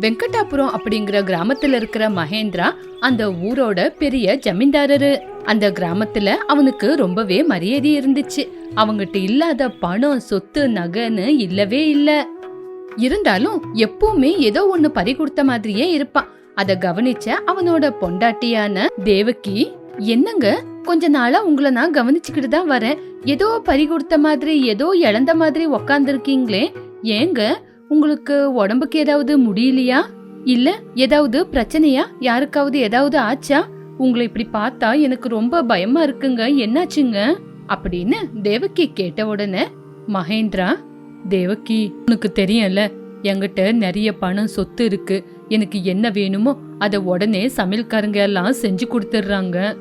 வெங்கடாபுரம் அப்படிங்கிற கிராமத்துல இருக்கிற மகேந்திரா அந்த ஊரோட பெரிய ஜமீன்தாரரு. அந்த கிராமத்துல அவனுக்கு ரொம்பவே மரியாதை இருந்துச்சு. அவங்கிட்ட இல்லாத பணம் சொத்து நகைன்னு இல்லவே இல்ல. இருந்தாலும் எப்பவுமே ஏதோ ஒண்ணு பறி கொடுத்த மாதிரியே இருப்பான். அத கவனிச்ச அவனோட பொண்டாட்டியான தேவகி என்னங்க? கொஞ்ச நாளா உங்களை நான் கவனிச்சுக்கிட்டு தான் வரேன். ஏதோ பறி கொடுத்த மாதிரி ஏதோ இழந்த மாதிரி உக்காந்துருக்கீங்களே? ஏங்க? உங்களுக்கு உடம்புக்கு ஏதாவது முடியலையா? இல்ல ஏதாவது பிரச்சனையா? யாருக்காவது ஏதாவது ஆச்சா? உங்களை இப்படி பார்த்தா எனக்கு ரொம்ப பயமா இருக்குங்க. என்னாச்சுங்க? அப்படின்னு தேவகி கேட்ட உடனே மகேந்திரா தேவகி உனக்கு தெரியும்ல என்கிட்ட நிறைய பணம் சொத்து இருக்கு. எனக்கு என்ன வேணுமோ அதை உடனே சமையல்காரங்க எல்லாம் செஞ்சு கொடுத்துட்றாங்க.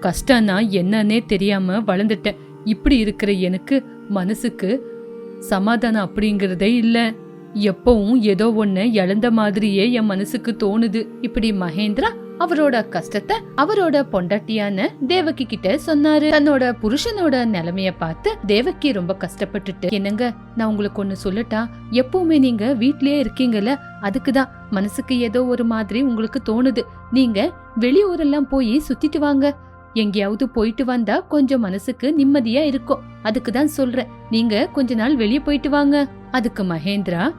கஷ்டம்னா என்னன்னே தெரியாம வளர்ந்துட்டேன். இப்படி இருக்கிற எனக்கு மனசுக்கு சமாதானம் அப்படிங்கிறதே இல்லை. எப்பவும் ஏதோ ஒன்று இழந்த மாதிரியே என் மனசுக்கு தோணுது. இப்படி மகேந்திரா அவரோட கஷ்டத்தை அவரோட பொண்டாட்டியான தேவகி கிட்ட சொன்னாரு. தன்னோட புருஷனோட நிலைமைய பார்த்து தேவகி ரொம்ப கஷ்டப்பட்டுட்டு என்னங்க நான் உங்களுக்கு ஒண்ணு சொல்லட்டா? எப்பவுமே நீங்க வீட்லயே இருக்கீங்கல்ல அதுக்குதான் மனசுக்கு ஏதோ ஒரு மாதிரி உங்களுக்கு தோணுது. நீங்க வெளியூரெல்லாம் போய் சுத்திட்டு வாங்க. எங்கேயாவது போயிட்டு வந்தா கொஞ்சம் மனசுக்கு நிம்மதியா இருக்கும். அதுக்கு தான் சொல்றேன். நீங்க கொஞ்ச நாள் வெளியே போயிட்டு வாங்க. அதுக்கு மகேந்திரா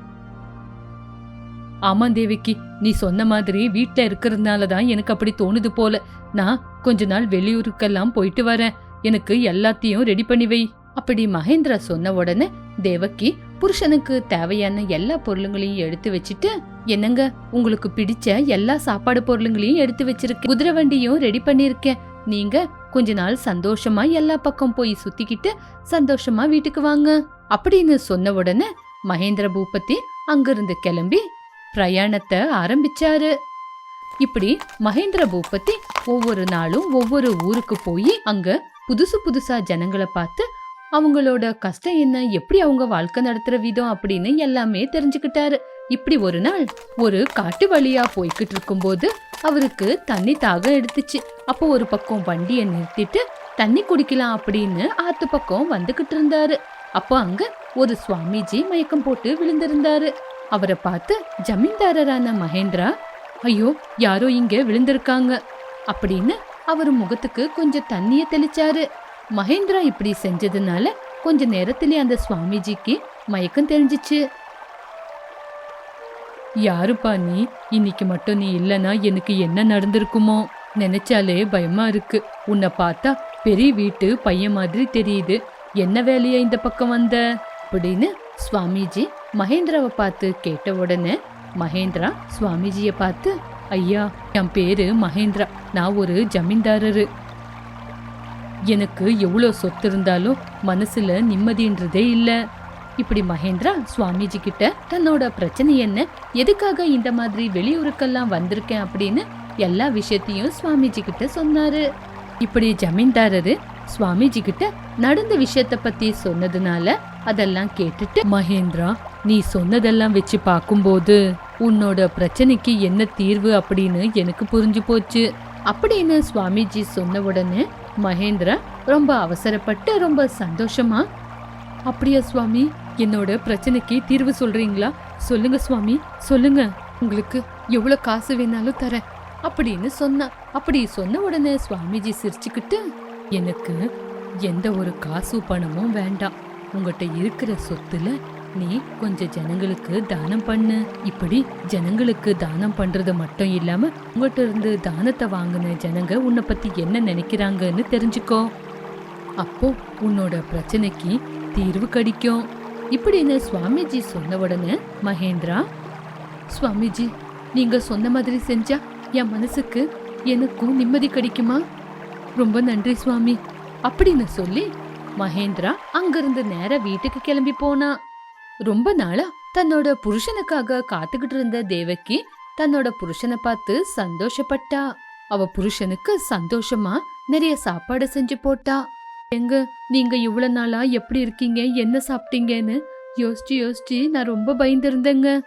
ஆமா தேவிக்கு நீ சொன்ன மாதிரி வீட்ல இருக்கிறதுனால தான் எனக்கு அப்படி தோணுது போல. நான் கொஞ்ச நாள் வெளியூருக்கெல்லாம் போயிட்டு வரேன். எனக்கு எல்லாத்தையும் ரெடி பண்ணி வை. அப்படி மகேந்திரா சொன்ன உடனே தேவக்கி புருஷனுக்கு தேவையான எல்லா பொருளுங்களையும் எடுத்து வச்சுட்டு என்னங்க உங்களுக்கு பிடிச்ச எல்லா சாப்பாடு பொருளுங்களையும் எடுத்து வச்சிருக்கேன். குதிரை வண்டியும் ரெடி பண்ணிருக்கேன் நீங்க கொஞ்ச நாள் சந்தோஷமா எல்லா பக்கம் போய் சுத்திக்கிட்டு சந்தோஷமா வீட்டுக்கு வாங்க. அப்படின்னு சொன்ன உடனே மகேந்திர பூபதி அங்கிருந்து கிளம்பி பிரயாணத்தை ஆரம்பிச்சாரு. இப்படி மகேந்திர பூபதி ஒவ்வொரு நாளும் ஒவ்வொரு ஊருக்கு போய் அங்க புதுசு புதுசா ஜனங்களை பார்த்து அவங்களோட கஷ்டம் என்ன எப்படி அவங்க வாழ்க்கை நடத்துற விதம் அப்படின்னு எல்லாமே தெரிஞ்சுக்கிட்டாரு. இப்படி ஒரு நாள் ஒரு காட்டு வழியா போய்கிட்டு இருக்கும்போது அவருக்கு தண்ணி தாகம் எடுத்துச்சு. அப்போ ஒரு பக்கம் வண்டியை நிறுத்திட்டு தண்ணி குடிக்கலாம் அப்படின்னு ஆத்து பக்கம் வந்துகிட்டு இருந்தாரு. அப்போ அங்க ஒரு சுவாமிஜி மயக்கம் போட்டு விழுந்திருந்தாரு. அவரை பார்த்து ஜமீன்தாரரான மகேந்திரா ஐயோ யாரோ இங்க விழுந்திருக்காங்க அப்படின்னு அவர் முகத்துக்கு கொஞ்சம் தண்ணிய தெளிச்சாரு. மகேந்திரா இப்படி செஞ்சதுனால கொஞ்ச நேரத்திலே அந்த சுவாமிஜிக்கு மயக்கம் தெரிஞ்சிச்சு யாருப்பா நீ? இன்னைக்கு மட்டும் நீ இல்லனா எனக்கு என்ன நடந்திருக்குமோ? நினைச்சாலே பயமா இருக்கு. உன்னை பார்த்தா பெரிய வீட்டு பையன் மாதிரி தெரியுது. என்ன வேலையா இந்த பக்கம் வந்த? அப்படின்னு சுவாமிஜி மகேந்திராவை பார்த்து கேட்ட உடனே மகேந்திரா சுவாமிஜியை பார்த்து ஐயா என் பேரு மகேந்திரா. நான் ஒரு ஜமீன்தாரரு. எனக்கு எவ்வளோ சொத்து இருந்தாலும் மனசுல நிம்மதின்றதே இல்லை. இப்படி மகேந்திரா சுவாமிஜி கிட்ட தன்னோட பிரச்சனை என்ன? எதுக்காக இந்த மாதிரி வெளியூருக்கெல்லாம் வந்திருக்கேன்? அப்படின்னு எல்லா விஷயத்தையும் சுவாமிஜி கிட்ட சொன்னாரு. இப்படி ஜமீன்தாரரு சுவாமிஜி கிட்ட நடந்த விஷயத்த பத்தி சொன்னதுனால அதெல்லாம் கேட்டுட்டு மகேந்திரா நீ சொன்னதெல்லாம் வச்சு பார்க்கும்போது உன்னோட பிரச்சனைக்கு என்ன தீர்வு அப்படின்னு எனக்கு புரிஞ்சு போச்சு. அப்படின்னு சுவாமிஜி சொன்ன உடனே மகேந்திரா ரொம்ப அவசரப்பட்டு ரொம்ப சந்தோஷமா அப்படியா சுவாமி என்னோட பிரச்சனைக்கு தீர்வு சொல்றீங்களா? சொல்லுங்க சுவாமி சொல்லுங்க. உங்களுக்கு எவ்வளவு காசு வேணாலும் தரேன் அப்படின்னு சொன்னா. அப்படி சொன்ன உடனே சுவாமிஜி சிரிச்சுக்கிட்டு எனக்கு எந்த ஒரு காசு பணமும் வேண்டாம். உங்கள்கிட்ட இருக்கிற சொத்துல நீ கொஞ்சம் ஜனங்களுக்கு தானம் பண்ணு. இப்படி ஜனங்களுக்கு தானம் பண்றது மட்டும் இல்லாம உங்ககிட்ட இருந்து தானத்தை வாங்கின ஜனங்க உன்னை பத்தி என்ன நினைக்கிறாங்கன்னு தெரிஞ்சுக்கோ. அப்போ உன்னோட பிரச்சனைக்கு தீர்வு கிடைக்கும். இப்படின்னு சுவாமிஜி சொன்ன உடனே மகேந்திரா சுவாமிஜி நீங்க சொன்ன மாதிரி செஞ்சா என் மனசுக்கு எனக்கும் நிம்மதி கிடைக்குமா? ரொம்ப நன்றி சுவாமி. அப்படின்னு சொல்லி மகேந்திரா அங்கிருந்து நேர வீட்டுக்கு கிளம்பி போனா. ரொம்ப நாளா தன்னோட புருஷனுக்காக காத்துக்கிட்டு இருந்த தேவகி தன்னோட புருஷனை பார்த்து சந்தோஷப்பட்டா. அவ புருஷனுக்கு சந்தோஷமா நிறைய சாப்பாடு செஞ்சு போட்டா. எங்க நீங்க இவ்வளவு நாளா எப்படி இருக்கீங்க? என்ன சாப்பிட்டீங்கன்னு யோசிச்சு யோசிச்சு நான் ரொம்ப பயந்துருந்தேங்க.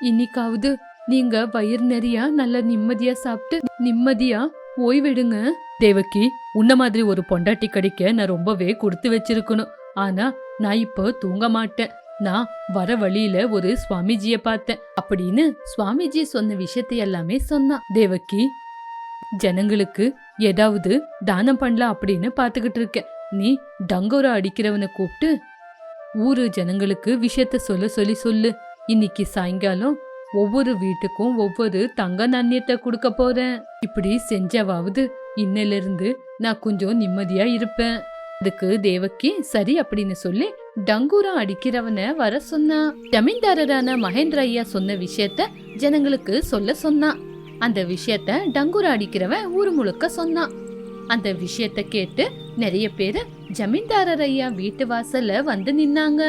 இன்னைக்காவது நீங்க வயிறு நிறையா நல்ல நிம்மதியா சாப்பிட்டு நிம்மதியா ஓய்வெடுங்க. தேவகி உன்ன மாதிரி ஒரு பொண்டாட்டி கடிக்க நான் ரொம்பவே கொடுத்து வச்சிருக்கணும். ஆனா நான் இப்போ தூங்க மாட்டேன். நான் வர வழியில ஒரு சுவாமிஜிய பார்த்தேன். அப்படின்னு சுவாமிஜி சொன்ன விஷயத்தை எல்லாமே சொன்னான். தேவக்கி ஜனங்களுக்கு ஏதாவது தானம் பண்ணலாம் அப்படின்னு பாத்துக்கிட்டு இருக்க நீ டங்கோரா அடிக்கிறவனை கூப்பிட்டு ஊரு ஜனங்களுக்கு விஷயத்த சொல்ல சொல்லி சொல்லு. இன்னைக்கு சாயங்காலம் ஒவ்வொரு வீட்டுக்கும் ஒவ்வொரு தங்க நாணயத்தை கொடுக்க போறேன். இப்படி செஞ்சவாவது இன்னிலிருந்து நான் கொஞ்சம் நிம்மதியா இருப்பேன். அதுக்கு தேவக்கி சரி அப்படின்னு சொல்லி டங்கூரா அடிக்கிறவனை வர சொன்னா ஜமீன்தாரரான மகேந்திர ஐயா சொன்ன விஷயத்த ஜனங்களுக்கு சொல்ல சொன்னான் அந்த விஷயத்த டங்கூரா அடிக்கிறவன் ஊர் முழுக்க சொன்னான் அந்த விஷயத்த கேட்டு நிறைய பேர் ஜமீன்தாரர் ஐயா வீட்டு வாசல்ல வந்து நின்னாங்க.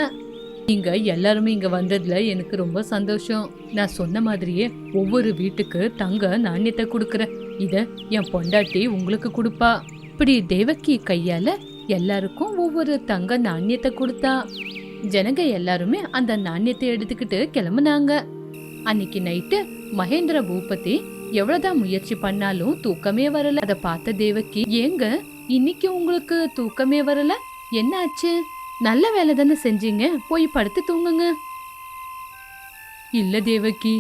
நீங்க எல்லாருமே இங்க வந்ததுல எனக்கு ரொம்ப சந்தோஷம். நான் சொன்ன மாதிரியே ஒவ்வொரு வீட்டுக்கு தங்க நாணயத்தை கொடுக்குறேன். இத என் பொண்டாட்டி உங்களுக்கு கொடுப்பா. இப்படி தேவக்கி கையால எல்லாருக்கும் ஒவ்வொரு தங்க நாணயத்தை கொடுத்தா. ஜனங்க எல்லாருமே அந்த நாணயத்தை எடுத்துக்கிட்டு கிளம்புனாங்க. அன்னைக்கு நைட்டு மகேந்திர பூபதி எவ்வளவுதான் முயற்சி பண்ணாலும் தூக்கமே வரல. அதை பார்த்த தேவக்கி ஏங்க இன்னைக்கு உங்களுக்கு தூக்கமே வரல? என்ன ஆச்சு நல்ல வேலை தானே செஞ்சீங்க? போய் படுத்து தூங்குங்க. இல்ல தேவக்கி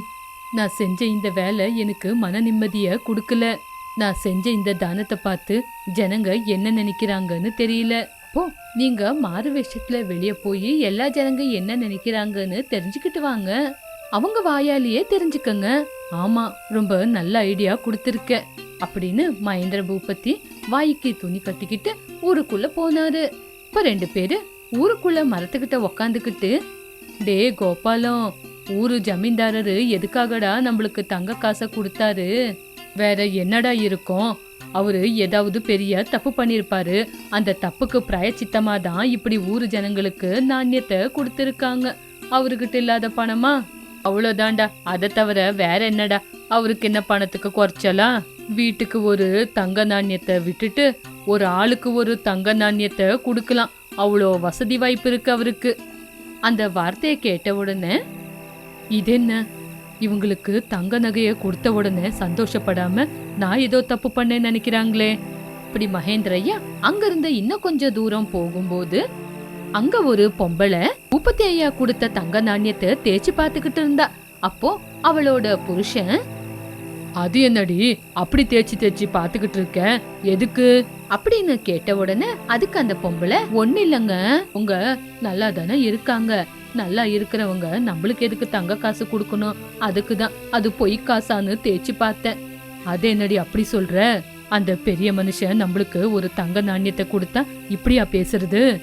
நான் செஞ்ச இந்த வேலை எனக்கு மன நிம்மதியை கொடுக்கல. நான் செஞ்ச இந்த தானத்தை பார்த்து ஜனங்க என்ன நினைக்கிறாங்கன்னு தெரியல. அப்போ நீங்க மாறு வேஷத்துல வெளியே போய் எல்லா ஜனங்க என்ன நினைக்கிறாங்கன்னு தெரிஞ்சுக்கிட்டு வாங்க. அவங்க வாயாலேயே தெரிஞ்சுக்கங்க. ஆமா ரொம்ப நல்ல ஐடியா கொடுத்துருக்க. அப்படின்னு மகேந்திர பூபதி வாய்க்கு துணி கட்டிக்கிட்டு ஊருக்குள்ள போனாரு. இப்ப ரெண்டு பேரு ஊருக்குள்ள மரத்துக்கிட்ட உக்காந்துக்கிட்டு டே கோபாலம் ஊரு ஜமீன்தாரரு எதுக்காகடா நம்மளுக்கு தங்க காசை கொடுத்தாரு? வேற என்னடா இருக்கும்? அவரு ஏதாவது பெரிய தப்பு பண்ணிருப்பாரு. அந்த தப்புக்கு பிராயச்சித்தமா தான் இப்படி ஊரு ஜனங்களுக்கு நாணயத்தை கொடுத்துருக்காங்க. அவர்கிட்ட இல்லாத பணமா? அவ்வளோதான்டா. அதை தவிர வேற என்னடா? அவருக்கு என்ன பணத்துக்கு குறைச்சலாம் வீட்டுக்கு ஒரு தங்க நாணயத்தை விட்டுட்டு ஒரு ஆளுக்கு ஒரு தங்க நாணயத்தை கொடுக்கலாம். அவ்வளோ வசதி வாய்ப்பு இருக்கு அவருக்கு. அந்த வார்த்தையை கேட்ட உடனே இது என்ன? இவங்களுக்கு தங்க நகையை கொடுத்த உடனே சந்தோஷப்படாம நான் ஏதோ தப்பு பண்ணேன்னு நினைக்கிறாங்களே. இப்படி மகேந்திரையா அங்கிருந்து இன்னும் கொஞ்சம் தூரம் போகும்போது அங்க ஒரு பொம்பளை பூப்பத்தி ஐயா கொடுத்த தங்க நாணயத்தை தேய்ச்சி பார்த்துக்கிட்டு இருந்தா. அப்போ அவளோட புருஷன் அது என்னடி அப்படி தேய்ச்சி தேய்ச்சி பார்த்துக்கிட்டு இருக்க? எதுக்கு? அப்படின்னு கேட்ட உடனே அதுக்கு அந்த பொம்பளை ஒண்ணு இல்லைங்க. உங்க நல்லா தானே இருக்காங்க. நல்லா இருக்கிறவங்க நம்மளுக்கு எதுக்கு தங்க காசு கொடுக்கணும்? அதுக்கு தான். அது பொய் காசான்னு தேய்ச்சி பார்த்தேன். அது என்னடி அப்படி சொல்ற? அந்த பெரிய மனுஷன் நம்மளுக்கு ஒரு தங்க நாணயத்தை கொடுத்தா இப்படியா பேசுறது?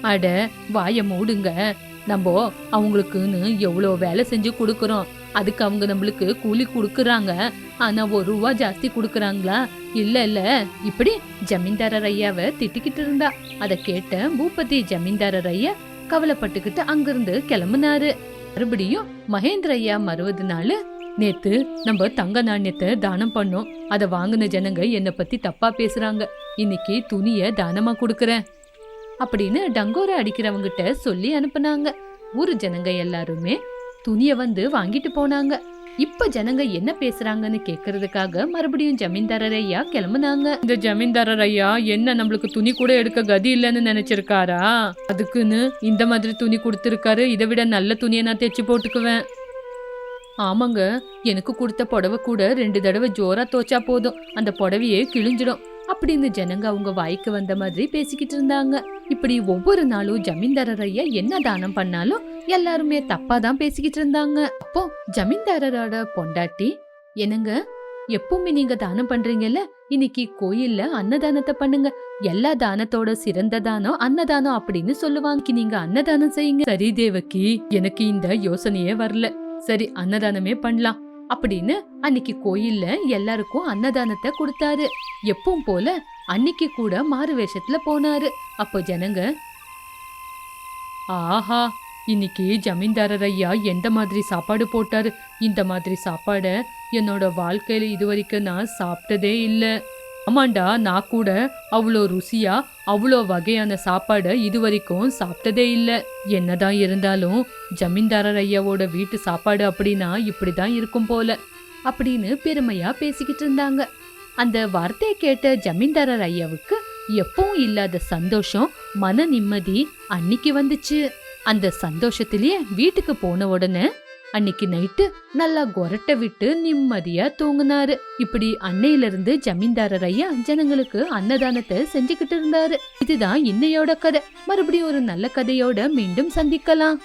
அட வாய மூடுங்க. நம்ம அவங்களுக்குன்னு எவ்வளோ வேலை செஞ்சு கொடுக்குறோம். அதுக்கு அவங்க நம்மளுக்கு கூலி கொடுக்குறாங்க. ஆனா ஒரு ரூபா ஜாஸ்தி கொடுக்குறாங்களா? இல்ல இல்ல. இப்படி ஜமீன்தாரர் ஐயாவை திட்டிக்கிட்டு இருந்தா. அதை கேட்ட பூபதி ஜமீன்தாரர் ஐயா கவலைப்பட்டுக்கிட்டு அங்கிருந்து கிளம்புனாரு. மறுபடியும் மகேந்திர ஐயா மறுவதுனால நேத்து நம்ம தங்க நாணயத்தை தானம் பண்ணோம். அதை வாங்கின ஜனங்க என்னை பத்தி தப்பா பேசுறாங்க. இன்னைக்கு துணிய தானமா கொடுக்கறேன். அப்படின்னு டங்கோரா அடிக்கிறவங்கிட்ட சொல்லி அனுப்புனாங்க. ஊர் ஜனங்க எல்லாருமே துணியை வந்து வாங்கிட்டு போனாங்க. இப்ப ஜனங்க என்ன பேசுறாங்கன்னு கேக்குறதுக்காக மறுபடியும் ஜமீன்தாரர் ஐயா கிளம்புனாங்க. இந்த ஜமீன்தாரர் ஐயா என்ன நம்மளுக்கு துணி கூட எடுக்க கதி இல்லைன்னு நினைச்சிருக்காரா? அதுக்குன்னு இந்த மாதிரி துணி கொடுத்துருக்காரு இதை விட நல்ல துணியை நான் தைச்சு போட்டுக்குவேன். ஆமாங்க எனக்கு கொடுத்த புடவை கூட ரெண்டு தடவை ஜோரா தோச்சா போதும். அந்த புடவையே கிழிஞ்சிடும். அப்படின்னு ஜனங்க அவங்க வாய்க்கு வந்த மாதிரி பேசிக்கிட்டு இருந்தாங்க. இப்படி ஒவ்வொரு நாளும் ஜமீன்தாரர் ஐயா என்ன தானம் பண்ணாலும் எல்லாருமே தப்பா தான் பேசிக்கிட்டு இருந்தாங்க. அப்போ ஜமீன்தாரரோட பொண்டாட்டி என்னங்க எப்பவுமே நீங்க தானம் பண்றீங்கல்ல? இன்னைக்கு கோயில்ல அன்னதானத்தை பண்ணுங்க. எல்லா தானத்தோட சிறந்த தானம் அன்னதானம் அப்படின்னு சொல்லுவாங்க. நீங்க அன்னதானம் செய்யுங்க. சரி தேவகி எனக்கு இந்த யோசனையே வரல. சரி அன்னதானமே பண்ணலாம். அப்படின்னு அன்னைக்கு கோயில்ல எல்லாருக்கும் அன்னதானத்தை கொடுத்தாரு. எப்பவும் போல அன்னைக்கு கூட மாறு வேஷத்துல போனாரு. அப்போ ஜனங்க ஆஹா இன்னைக்கு ஜமீன்தாரர் ஐயா எந்த மாதிரி சாப்பாடு போட்டாரு? இந்த மாதிரி சாப்பாடை என்னோட வாழ்க்கையில இது வரைக்கும் நான் சாப்பிட்டதே இல்லை. ஆமாண்டா நான் கூட அவ்வளோ ருசியா அவ்வளோ வகையான சாப்பாடை இது வரைக்கும் சாப்பிட்டதே இல்லை. என்னதான் இருந்தாலும் ஜமீன்தாரர் ஐயாவோட வீட்டு சாப்பாடு அப்படின்னா இப்படி தான் இருக்கும் போல அப்படின்னு பெருமையா பேசிக்கிட்டு இருந்தாங்க. அந்த வார்த்தையை கேட்ட ஜமீன்தாரர் ஐயாவுக்கு எப்பவும் இல்லாத சந்தோஷம் மன நிம்மதி அன்னைக்கு வந்துச்சு. அந்த சந்தோஷத்திலேயே வீட்டுக்கு போன உடனே அன்னைக்கு நைட்டு நல்லா கொரட்டை விட்டு நிம்மதியா தூங்கினாரு. இப்படி அன்னையில இருந்து ஜமீன்தாரர் ஐயா ஜனங்களுக்கு அன்னதானத்தை செஞ்சுக்கிட்டு இருந்தாரு. இதுதான் இன்னையோட கதை. மறுபடியும் ஒரு நல்ல கதையோட மீண்டும் சந்திக்கலாம்.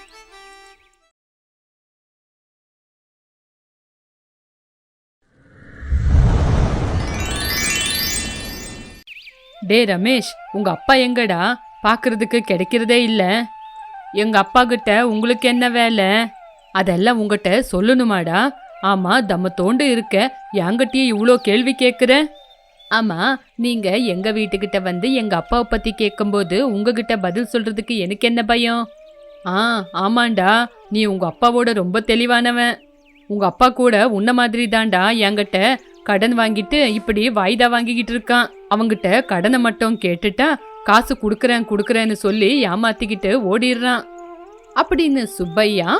டே ரமேஷ் உங்க அப்பா எங்கடா? பார்க்கறதுக்கு கிடைக்கிறதே இல்லை. எங்க அப்பா கிட்ட உங்களுக்கு என்ன வேலை? அதெல்லாம் உங்ககிட்ட சொல்லணுமாடா? ஆமா தம்மத்தோண்டு இருக்க. என்கிட்டயே இவ்வளோ கேள்வி கேட்குற ஆமா நீங்க எங்க வீட்டுக்கிட்ட வந்து எங்க அப்பாவை பத்தி கேட்கும்போது உங்ககிட்ட பதில் சொல்றதுக்கு எனக்கு என்ன பயம்? ஆ ஆமாண்டா. நீ உங்க அப்பாவோட ரொம்ப தெளிவானவன். உங்க அப்பா கூட உன்ன மாதிரி தான்டா என்கிட்ட கடன் வாங்கிட்டு இப்படி வாய்தா வாங்கிக்கிட்டு இருக்கான். அவங்கிட்ட கடனை மட்டும் கேட்டுட்டா காசு கொடுக்குறேன் கொடுக்குறேன்னு சொல்லி ஏமாத்திக்கிட்டு ஓடிடுறான். அப்படின்னு சுப்பையா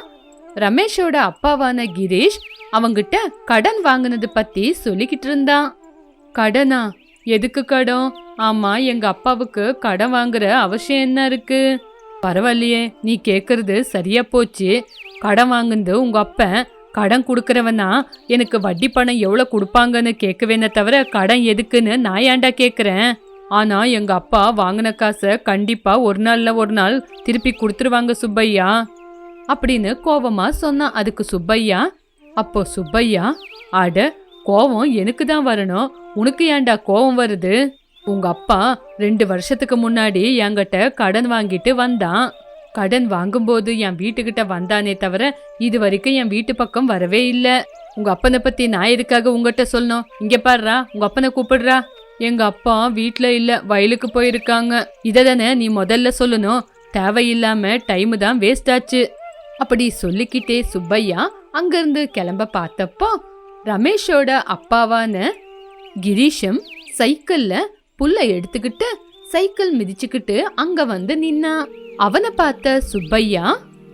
ரமேஷோட அப்பாவான கிரீஷ் அவங்கிட்ட கடன் வாங்கினது பத்தி சொல்லிக்கிட்டு இருந்தான் கடனா? எதுக்கு கடன்? ஆமா எங்க அப்பாவுக்கு கடன் வாங்குற அவசியம் என்ன இருக்கு? பரவாயில்லையே நீ கேக்குறது சரியா போச்சு. கடன் வாங்குனது உங்க அப்பன் கடன் கொடுக்கறவனா? எனக்கு வட்டி பணம் எவ்வளவு கொடுப்பாங்கன்னு கேட்கவேனே தவிர கடன் எதுக்குன்னு நான் ஏன்டா கேக்குறேன்? ஆனா எங்க அப்பா வாங்கின காசை கண்டிப்பா ஒரு நாள்ல ஒரு நாள் திருப்பி கொடுத்துருவாங்க சுப்பையா. அப்படின்னு கோவமா சொன்னான் அதுக்கு சுப்பையா? அப்போ சுப்பையா அட கோவம் எனக்கு தான் வரணும். உனக்கு ஏன்டா கோவம் வருது? உங்க அப்பா ரெண்டு வருஷத்துக்கு முன்னாடி என்கிட்ட கடன் வாங்கிட்டு வந்தான். கடன் வாங்கும்போது என் வீட்டுக்கிட்ட வந்தானே தவிர இது வரைக்கும் என் வீட்டு பக்கம் வரவே இல்லை. உங்க அப்பனை பத்தி நான் எதுக்காக உங்ககிட்ட சொல்லணும்? இங்க பாடுறா உங்க அப்பனை கூப்பிடுறா. எங்க அப்பா வீட்டில் இல்ல வயலுக்கு போயிருக்காங்க. இதை தானே நீ முதல்ல சொல்லணும். தேவையில்லாம டைம் தான் வேஸ்ட் ஆச்சு. அப்படி சொல்லிக்கிட்டே சுப்பையா அங்கிருந்து கிளம்ப பார்த்தப்போ ரமேஷோட அப்பாவான கிரீஷம் சைக்கிள்ல புல்ல எடுத்துக்கிட்டு சைக்கிள் மிதிச்சுக்கிட்டு அங்க வந்து நின்னா. அவனை பார்த்த சுப்பையா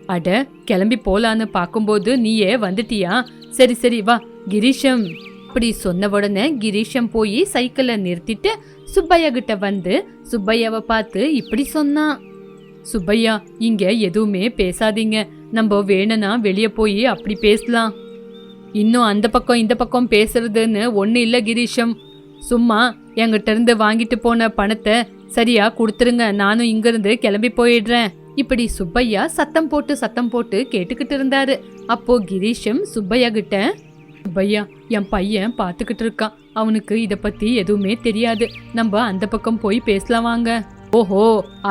அட கிளம்பி போலான்னு பார்க்கும்போது நீயே வந்துட்டியா? சரி சரி வா கிரீஷம். அப்படி சொன்ன உடனே கிரீஷம் போய் சைக்கிளை நிறுத்திட்டு சுப்பையா கிட்ட வந்து சுப்பையாவை பார்த்து இப்படி சொன்னான் சுப்பையா இங்க எதுவுமே பேசாதீங்க. நம்ம வேணும்னா வெளியே போய் அப்படி பேசலாம். இன்னும் அந்த பக்கம் இந்த பக்கம் பேசுறதுன்னு ஒன்றும் இல்லை கிரீஷம். சும்மா என்கிட்ட இருந்து வாங்கிட்டு போன பணத்தை சரியா கொடுத்துருங்க. நானும் இங்கிருந்து கிளம்பி போயிடுறேன். இப்படி சுப்பையா சத்தம் போட்டு சத்தம் போட்டு கேட்டுக்கிட்டு இருந்தாரு. அப்போ கிரீஷம் சுப்பையா கிட்ட சுப்பையா என் பையன் பார்த்துக்கிட்டு இருக்கான் அவனுக்கு இதை பத்தி எதுவுமே தெரியாது. நம்ம அந்த பக்கம் போய் பேசலாம் வாங்க. ஓஹோ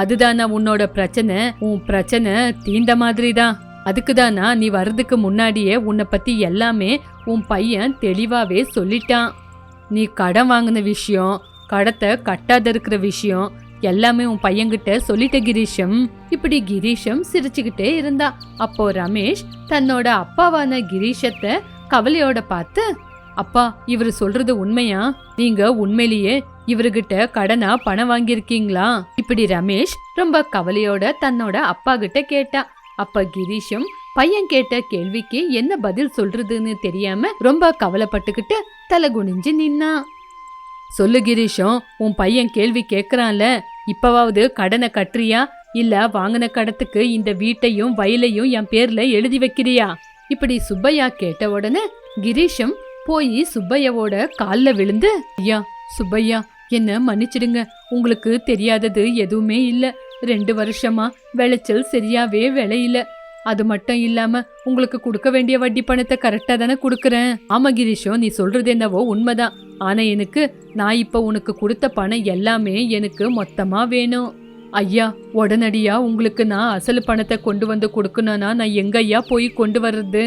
அதுதானா உன்னோட பிரச்சனை? உன் பிரச்சனை தீந்த மாதிரி தான் அதுக்கு தானா நீ வர்றதுக்கு முன்னாடியே உன்னை பற்றி எல்லாமே உன் பையன் தெளிவாகவே சொல்லிட்டான். நீ கடன் வாங்கின விஷயம் கடத்தை கட்டாத இருக்கிற விஷயம் எல்லாமே உன் பையன்கிட்ட சொல்லிட்ட கிரீஷம். இப்படி கிரீஷம் சிரிச்சுக்கிட்டே இருந்தா. அப்போ ரமேஷ் தன்னோட அப்பாவான கிரீஷத்தை கவலையோட பார்த்து அப்பா இவர் சொல்றது உண்மையா? நீங்க உண்மையிலேயே இவர்கிட்ட கடனா பணம் வாங்கியிருக்கீங்களா? இப்படி ரமேஷ் ரொம்ப கவலையோட தன்னோட அப்பா கிட்ட கேட்டா. அப்ப கிரீஷம் பையன் கேட்ட கேள்விக்கு என்ன பதில் சொல்றதுன்னு தெரியாம ரொம்ப கவலைப்பட்டுக்கிட்டு தலை குனிஞ்சு நின்னா. சொல்லு கிரீஷம் உன் பையன் கேள்வி கேட்குறான்ல இப்பவாவது கடனை கட்டுறியா? இல்ல வாங்கின கடத்துக்கு இந்த வீட்டையும் வயலையும் என் பேர்ல எழுதி வைக்கிறியா? இப்படி சுப்பையா கேட்ட உடனே கிரீஷம் போய் சுப்பையாவோட காலில் விழுந்து ஐயா சுப்பையா என்ன மன்னிச்சிடுங்க. உங்களுக்கு தெரியாதது எதுவுமே இல்லை. ரெண்டு வருஷமா விளைச்சல் சரியாவே விளையில. அது மட்டும் இல்லாம உங்களுக்கு கொடுக்க வேண்டிய வட்டி பணத்தை கரெக்டா தானே கொடுக்குறேன். ஆமா கிரீஷோ நீ சொல்றது என்னவோ உண்மைதான். ஆனா எனக்கு நான் இப்ப உனக்கு கொடுத்த பணம் எல்லாமே எனக்கு மொத்தமா வேணும். ஐயா உடனடியா உங்களுக்கு நான் அசல் பணத்தை கொண்டு வந்து கொடுக்கணும்னா நான் எங்க ஐயா போய் கொண்டு வர்றது?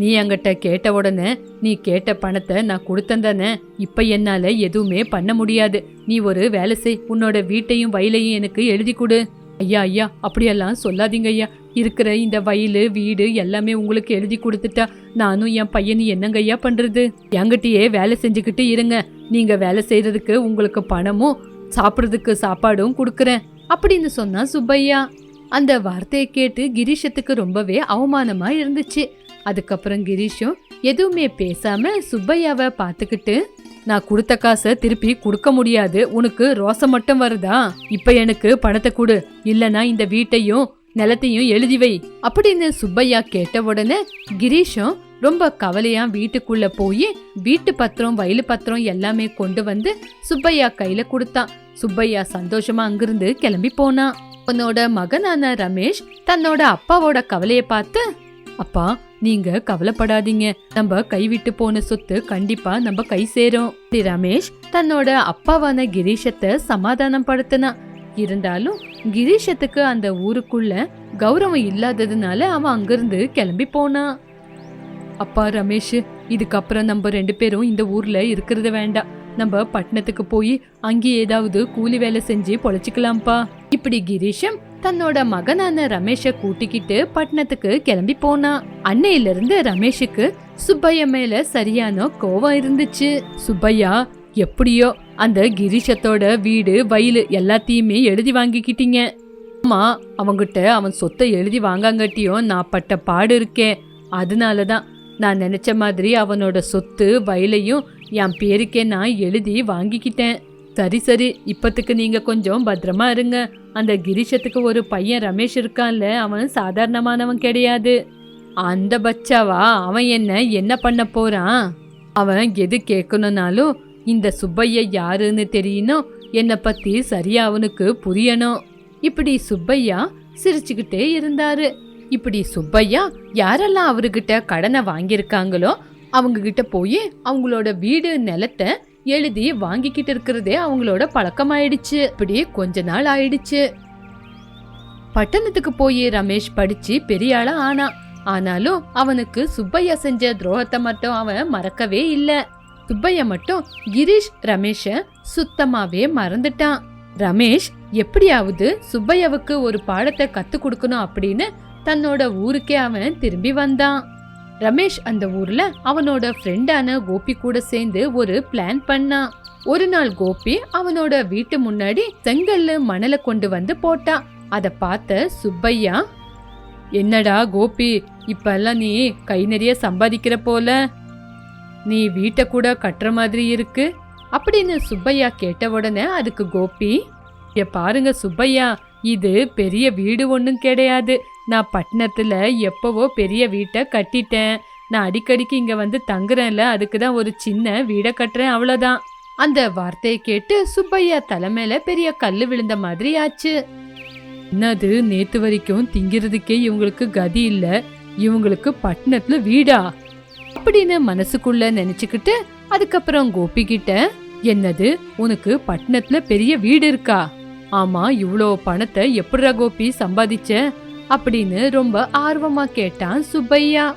நீ என்கிட்ட கேட்ட உடனே நீ கேட்ட பணத்தை நான் கொடுத்தேன் தானே இப்ப என்னால எதுவுமே பண்ண முடியாது. நீ ஒரு வேலை செய். உன்னோட வீட்டையும் வயலையும் எனக்கு எழுதி கொடு. ஐயா ஐயா அப்படியெல்லாம் சொல்லாதீங்க ஐயா. இருக்கிற இந்த வயலு வீடு எல்லாமே உங்களுக்கு எழுதி கொடுத்துட்டா நானும் என் பையன் என்னங்க ஐயா பண்றது? என்கிட்டயே வேலை செஞ்சுக்கிட்டு இருங்க. நீங்க வேலை செய்யறதுக்கு உங்களுக்கு பணமும் சாப்பிட்றதுக்கு சாப்பாடும் கொடுக்குறேன். அப்படின்னு சொன்னா சுப்பையா அந்த வார்த்தையை கேட்டு கிரீஷத்துக்கு ரொம்பவே அவமானமா இருந்துச்சு. அதுக்கப்புறம் கிரீஷும் எதுவுமே பேசாம சுப்பையாவை பார்த்துக்கிட்டு நான் கொடுத்த காசை திருப்பி கொடுக்க முடியாது. உனக்கு ரோசம் மட்டும் வருதா? இப்ப எனக்கு பணத்தை கொடு. இல்லனா இந்த வீட்டையும் நிலத்தையும் எழுதி வை. அப்படின்னு சுப்பையா கேட்ட உடனே கிரீஷும் ரொம்ப கவலையா வீட்டுக்குள்ள போய் வீட்டு பத்திரம் வயலு பத்திரம் எல்லாமே கொண்டு வந்து சுப்பையா கையில கொடுத்தான். சுப்பையா சந்தோஷமா அங்கிருந்து கிளம்பி போனான் உன்னோட மகனான ரமேஷ் தன்னோட அப்பாவோட கவலையை பார்த்து அப்பா நீங்க கவலைப்படாதீங்க. நம்ம கைவிட்டு போன சொத்து கண்டிப்பா நம்ம கை சேரும். ஸ்ரீ ரமேஷ் தன்னோட அப்பாவான கிரீஷத்தை சமாதானம் படுத்தினான் இருந்தாலும் கிரீஷத்துக்கு அந்த ஊருக்குள்ள கௌரவம் இல்லாததுனால அவன் அங்கிருந்து கிளம்பி போனான் அப்பா ரமேஷ் இதுக்கப்புறம் நம்ம ரெண்டு பேரும் இந்த ஊர்ல இருக்கிறது வேண்டாம். நம்ம பட்டணத்துக்கு போய் அங்கே ஏதாவது கூலி வேலை செஞ்சு பொழைச்சிக்கலாம்ப்பா. இப்படி கிரீஷம் தன்னோட மகனான ரமேஷ கூட்டிக்கிட்டு பட்டணத்துக்கு கிளம்பி போனான் அன்னையில இருந்து ரமேஷுக்கு சுப்பையா மேல சரியான கோவம் இருந்துச்சு. சுப்பையா எப்படியோ அந்த கிரிஷத்தோட வீடு வயலு எல்லாத்தையுமே எழுதி வாங்கிக்கிட்டீங்க. ஆமா அவங்கிட்ட அவன் சொத்தை எழுதி வாங்காங்கட்டியும் நான் பட்ட பாடு இருக்கேன். அதனாலதான் நான் நினைச்ச மாதிரி அவனோட சொத்து வயலையும் என் பேருக்கே நான் எழுதி வாங்கிக்கிட்டேன். சரி சரி இப்பத்துக்கு நீங்க கொஞ்சம் பத்திரமா இருங்க. அந்த கிரிஷத்துக்கு ஒரு பையன் ரமேஷ் இருக்கான்ல அவன் சாதாரணமானவன் கிடையாது. அந்த பச்சாவா? அவன் என்ன என்ன பண்ண போறான்? அவன் எது கேட்கணும்னாலும் இந்த சுப்பையா யாருன்னு தெரியணும். என்னை பத்தி சரியா அவனுக்கு புரியணும். இப்படி சுப்பையா சிரிச்சுக்கிட்டே இருந்தாரு. இப்படி சுப்பையா யாரெல்லாம் அவர்கிட்ட கடனை வாங்கியிருக்காங்களோ அவங்க கிட்ட போய் அவங்களோட வீடு நிலத்தை எழுதி வாங்கிக்கிட்டு இருக்கிறதே அவங்களோட பழக்கமாயிடுச்சு. இப்படி கொஞ்ச நாள் ஆயிடுச்சு. பட்டணத்துக்கு போய் ரமேஷ் படிச்சு பெரிய ஆளா ஆனான் ஆனாலும் அவனுக்கு சுப்பையா செஞ்ச துரோகத்தை மட்டும் அவன் மறக்கவே இல்லை. சுப்பையா மட்டும் கிரீஷ் ரமேஷ சுத்தமாவே மறந்துட்டான். ரமேஷ் எப்படியாவது சுப்பையாவுக்கு ஒரு பாடத்தை கத்து கொடுக்கணும் அப்படின்னு தன்னோட ஊருக்கே அவன் திரும்பி வந்தான். ரமேஷ் அந்த ஊர்ல அவனோட ஃப்ரெண்டான கோபி கூட சேர்ந்து ஒரு பிளான் பண்ணான் ஒரு நாள் கோபி அவனோட வீட்டு முன்னாடி செங்கல்ல மணலை கொண்டு வந்து போட்டான் அத பார்த்த சுப்பையா என்னடா கோபி இப்பெல்லாம் நீ கை நிறைய சம்பாதிக்கிற போல? நீ வீட்டை கூட கட்டுற மாதிரி இருக்கு? அப்படின்னு சுப்பையா கேட்ட உடனே அதுக்கு கோபி பாருங்க சுப்பையா இது பெரிய வீடு ஒன்றும் கிடையாது. நான் பட்டணத்தில் எப்போவோ பெரிய வீட்டை கட்டிட்டேன். நான் அடிக்கடிக்கு இங்கே வந்து தங்குறேன்ல அதுக்கு தான் ஒரு சின்ன வீடை கட்டுறேன் அவ்வளோதான் அந்த வார்த்தையை கேட்டு சுப்பையா தலைமையில பெரிய கல் விழுந்த மாதிரி ஆச்சு. என்னது நேத்து வரைக்கும் திங்கிறதுக்கே இவங்களுக்கு கதி இல்லை? இவங்களுக்கு பட்டணத்துல வீடா? அப்படின்னு மனசுக்குள்ள நினைச்சுக்கிட்டு அதுக்கப்புறம் கோபி கிட்ட என்னது உனக்கு பட்டணத்துல பெரிய வீடு இருக்கா? ஆமா இவ்வளோ பணத்தை எப்படிடா கோபி சம்பாதிச்ச? அப்படின்னு ரொம்ப ஆர்வமா கேட்டான் சுப்பையா.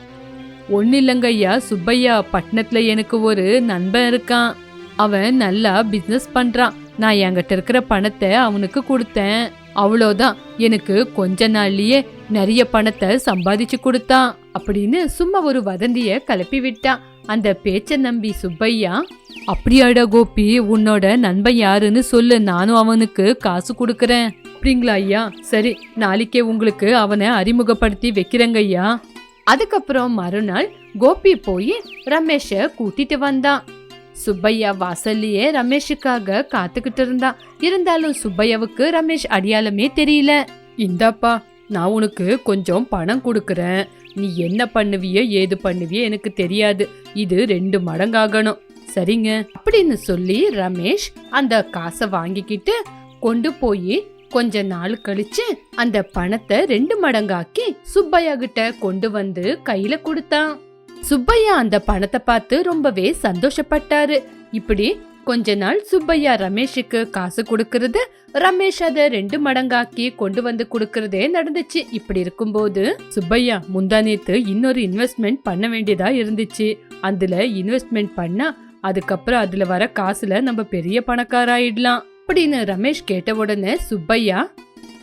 ஒன்னும் இல்லைங்கய்யா சுப்பையா பட்டணத்துல எனக்கு ஒரு நண்பன் இருக்கான். அவன் நல்லா பிசினஸ் பண்றான். நான் என்கிட்ட இருக்கிற பணத்தை அவனுக்கு கொடுத்தேன். அவ்வளோதான். எனக்கு கொஞ்ச நாள்லயே நிறைய பணத்தை சம்பாதிச்சு கொடுத்தான். அப்படின்னு சும்மா ஒரு வதந்திய கிளப்பி விட்டான். அந்த பேச்ச நம்பி சுப்பையா அப்படியாடா கோபி உன்னோட நண்பன் யாருன்னு சொல்லு நானும் அவனுக்கு காசு கொடுக்கறேன். அப்படிங்களா ஐயா? சரி நாளைக்கே உங்களுக்கு அவனை அறிமுகப்படுத்தி வைக்கிறேங்க ஐயா. அதுக்கப்புறம் மறுநாள் கோபி போய் ரமேஷ கூட்டிட்டு வந்தான் சுப்பையா வாசல்லையே ரமேஷுக்காக காத்துக்கிட்டு இருந்தான் இருந்தாலும் சுப்பையாவுக்கு ரமேஷ் அடையாளமே தெரியல. இந்தாப்பா நான் உனக்கு கொஞ்சம் பணம் கொடுக்கறேன். நீ என்ன பண்ணுவியோ ஏது பண்ணுவியோ எனக்கு தெரியாது. இது ரெண்டு மடங்காகணும். சரிங்க. அப்படின்னு சொல்லி ரமேஷ் அந்த காசை வாங்கிக்கிட்டு கொண்டு போய் கொஞ்ச நாள் கழிச்சு அந்த பணத்தை ரெண்டு மடங்காக்கி சுப்பையா கிட்ட கொண்டு வந்து கையில கொடுத்தான். சுப்பையா அந்த பணத்தை பார்த்து ரொம்பவே சந்தோஷப்பட்டாரு. இப்படி கொஞ்ச நாள் சுப்பையா ரமேஷுக்கு காசு கொடுக்கறது ரமேஷ் அதை ரெண்டு மடங்காக்கி கொண்டு வந்து கொடுக்கறதே நடந்துச்சு. இப்படி இருக்கும்போது சுப்பையா முந்தானேத்து இன்னொரு இன்வெஸ்ட்மெண்ட் பண்ண வேண்டியதா இருந்துச்சு. அதுல இன்வெஸ்ட்மெண்ட் பண்ணா அதுக்கப்புறம் அதுல வர காசுல நம்ம பெரிய பணக்காராயிடலாம் அப்படின்னு ரமேஷ் கேட்ட உடனே சுப்பையா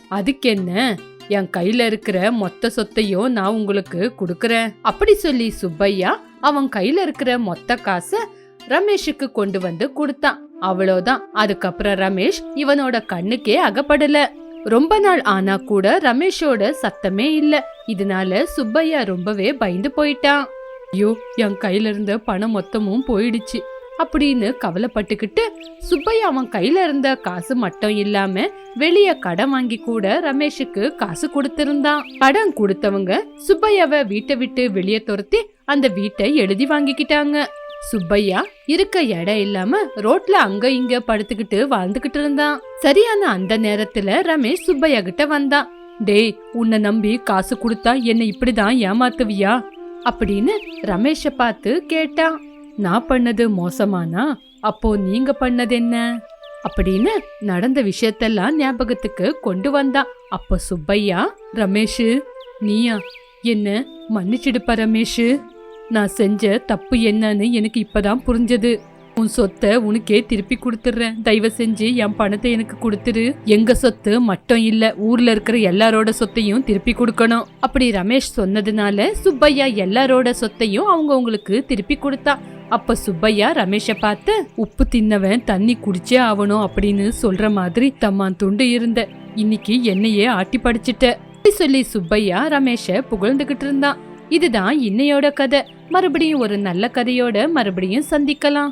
அதுக்கு என்ன? என் கையில இருக்கிற மொத்த சொத்தையும் நான் உங்களுக்கு கொடுக்கறேன். அப்படி சொல்லி சுப்பையா அவன் கையில இருக்கிற மொத்த காசை ரமேஷுக்கு கொண்டு வந்து கொடுத்தான். அவ்வளோதான். அதுக்கப்புறம் ரமேஷ் இவனோட கண்ணுக்கே அகப்படல. ரொம்ப நாள் ஆனா கூட ரமேஷோட சத்தமே இல்ல. இதனால சுப்பையா ரொம்பவே பயந்து போயிட்டான். ஐயோ என் கையில இருந்த பணம் மொத்தமும் போயிடுச்சு. அப்படின்னு கவலைப்பட்டுக்கிட்டு சுப்பையா அவன் கையில இருந்த காசு மட்டும் இல்லாம வெளிய கடன் வாங்கி கூட ரமேஷுக்கு காசு கொடுத்திருந்தான். கடன் கொடுத்தவங்க சுப்பையாவை வீட்டை விட்டு வெளியே துரத்தி அந்த வீட்டை எழுதி வாங்கிக்கிட்டாங்க. சுப்பையா இருக்க இடம் இல்லாம ரோட்ல அங்க இங்க படுத்துக்கிட்டு வாழ்ந்துகிட்டு இருந்தான். சரியான அந்த நேரத்துல ரமேஷ் சுப்பையா கிட்ட வந்தான். டேய் உன்னை நம்பி காசு கொடுத்தா என்னை இப்படிதான் ஏமாத்துவியா? அப்படின்னு ரமேஷ பார்த்து கேட்டான். நான் பண்ணது மோசமானா? அப்போ நீங்க பண்ணது என்ன? அப்படின்னு நடந்த விஷயத்தெல்லாம் ஞாபகத்துக்கு கொண்டு வந்தான். அப்ப சுப்பையா ரமேஷ் நீயா? என்ன மன்னிச்சிடுப்பா ரமேஷ்? நான் செஞ்ச தப்பு என்னன்னு எனக்கு இப்பதான் புரிஞ்சது. உன் சொத்தை உனக்கே திருப்பி கொடுத்துட்றேன். தயவு செஞ்சு என் பணத்தை எனக்கு கொடுத்துரு எங்க சொத்து மட்டும் இல்ல ஊர்ல இருக்கிற எல்லாரோட சொத்தையும் திருப்பி கொடுக்கணும். அப்படி ரமேஷ் சொன்னதுனால சுப்பையா எல்லாரோட சொத்தையும் அவங்க உங்களுக்கு திருப்பி கொடுத்தா. அப்ப சுப்பையா ரமேஷ பார்த்து உப்பு தின்னவன் தண்ணி குடிச்சே ஆகணும் அப்படின்னு சொல்ற மாதிரி தம்மான் துண்டு இருந்த. இன்னைக்கு என்னையே ஆட்டி படிச்சிட்ட. அப்படி சொல்லி சுப்பையா ரமேஷ புகழ்ந்துகிட்டு இருந்தான். இதுதான் இன்னையோட கதை. மறுபடியும் ஒரு நல்ல கதையோட மறுபடியும் சந்திக்கலாம்.